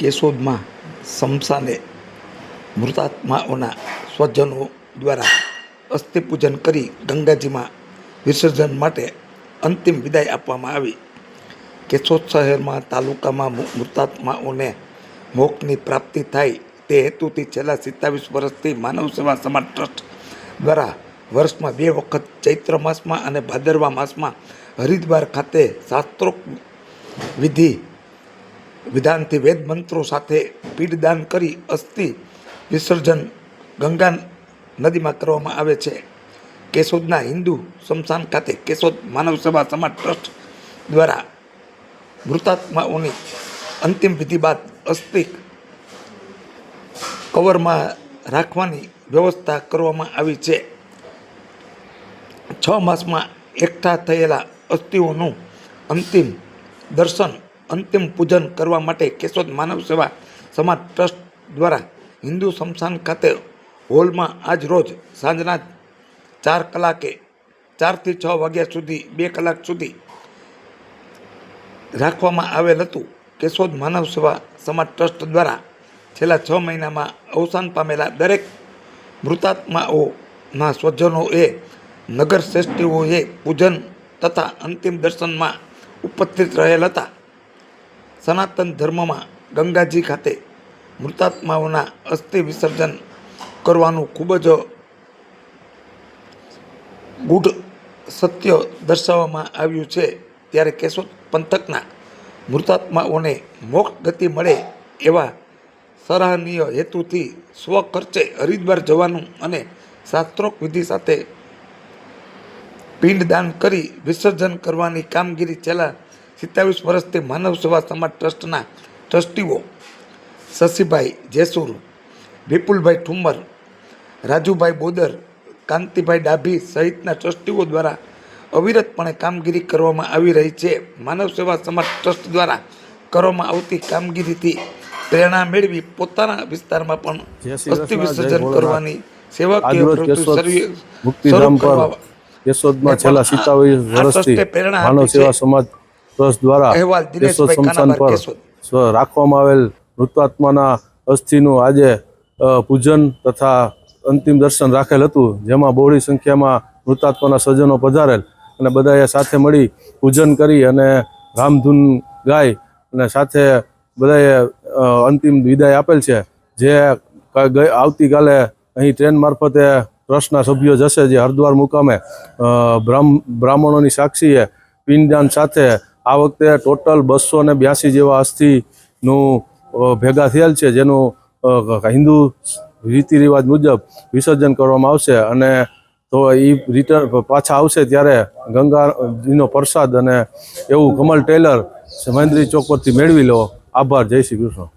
કેશોદમાં સમસાને મૃતાત્માઓના સ્વજનો દ્વારા અસ્થિપૂજન કરી ગંગાજીમાં વિસર્જન માટે અંતિમ વિદાય આપવામાં આવી. કેશોદ શહેરમાં તાલુકામાં મૃતાત્માઓને મોક્ષની પ્રાપ્તિ થાય તે હેતુથી છેલ્લા સિત્તાવીસ વર્ષથી માનવ સેવા સમાજ ટ્રસ્ટ દ્વારા વર્ષમાં બે વખત ચૈત્ર માસમાં અને ભાદરવા માસમાં હરિદ્વાર ખાતે શાસ્ત્રોક્ત વિધિ વિધાનથી વેદ મંત્રો સાથે પીડદાન કરી અસ્થિ વિસર્જન ગંગા નદીમાં કરવામાં આવે છે. કેશોદના હિન્દુ સ્મશાન ખાતે કેશોદ માનવ સેવા સમાજ ટ્રસ્ટ દ્વારા મૃતાત્માઓની અંતિમ વિધિ બાદ અસ્થિ કવરમાં રાખવાની વ્યવસ્થા કરવામાં આવી છે. છ માસમાં એકઠા થયેલા અસ્થિઓનું અંતિમ દર્શન અંતિમ પૂજન કરવા માટે કેશોદ માનવ સેવા સમાજ ટ્રસ્ટ દ્વારા હિન્દુ સ્મશાન ખાતે હોલમાં આજ રોજ સાંજના ચાર કલાકે ચારથી છ વાગ્યા સુધી, બે કલાક સુધી રાખવામાં આવેલ હતું. કેશોદ માનવ સેવા સમાજ ટ્રસ્ટ દ્વારા છેલ્લા છ મહિનામાં અવસાન પામેલા દરેક મૃતાત્માઓના સ્વજનોએ નગર શ્રેષ્ઠીઓએ પૂજન તથા અંતિમ દર્શનમાં ઉપસ્થિત રહેલ હતા. સનાતન ધર્મમાં ગંગાજી ખાતે મૃતાત્માઓના અસ્થિ વિસર્જન કરવાનું ખૂબ જ ગૂઢ સત્ય દર્શાવવામાં આવ્યું છે. ત્યારે કેશોદ પંથકના મૃતાત્માઓને મોક્ષ ગતિ મળે એવા સરાહનીય હેતુથી સ્વખર્ચે હરિદ્વાર જવાનું અને શાસ્ત્રોક્ત વિધિ સાથે પિંડદાન કરી વિસર્જન કરવાની કામગીરી છેલ્લા સિત્તાવીસ વર્ષથી માનવ સેવા સમાજ ટ્રસ્ટના ટ્રસ્ટીઓ શશીભાઈ જેસુર વિપુલભાઈ ઠુમ્મર રાજુભાઈ બોદર કાંતિભાઈ ડાભી સહિતના ટ્રસ્ટીઓ દ્વારા અવિરતપણે કામગીરી કરવામાં આવી રહી છે. માનવ સેવા સમાજ ટ્રસ્ટ દ્વારા કરવામાં આવતી કામગીરીથી પ્રેરણા મેળવી પોતાના વિસ્તારમાં પણ અસ્થિ વિસર્જન કરવાની સેવાકીય પ્રવૃત્તિ શરૂ- કરવા છેલ્લા સિત્તાવીસ વર્ષથી માનવ સેવા સમાજ ટ્રસ્ટ દ્વારા કેશોદ સ્મશાન પર રાખવામાં આવેલ મૃતાત્માના અસ્થિનું આજે પૂજન તથા અંતિમ દર્શન રાખેલ હતું જેમાં બહોળી સંખ્યામાં મૃતાત્માના સ્વજનો પધારેલ. અને બધાએ સાથે મળી પૂજન કરી અને રામધૂન ગાય અને સાથે બધાએ અંતિમ વિદાય આપેલ છે. જે આવતીકાલે અહીં ટ્રેન મારફતે ટ્રસ્ટના સભ્યો જશે જે હરિદ્વાર મુકામે બ્રાહ્મ- બ્રાહ્મણોની સાક્ષીએ પિંડદાન સાથે આ વખતે ટોટલ બસો ને બ્યાસી જેવા અસ્થિનું ભેગા થયેલ છે, જેનું હિન્દુ રીતિ રિવાજ મુજબ વિસર્જન કરવામાં આવશે અને તો એ રિટર્ન પાછા આવશે ત્યારે ગંગાજીનો પ્રસાદ અને એવું કમલ ટેલર મહેન્દ્રી ચોક પરથી મેળવી લો. આભાર, જય શ્રી કૃષ્ણ.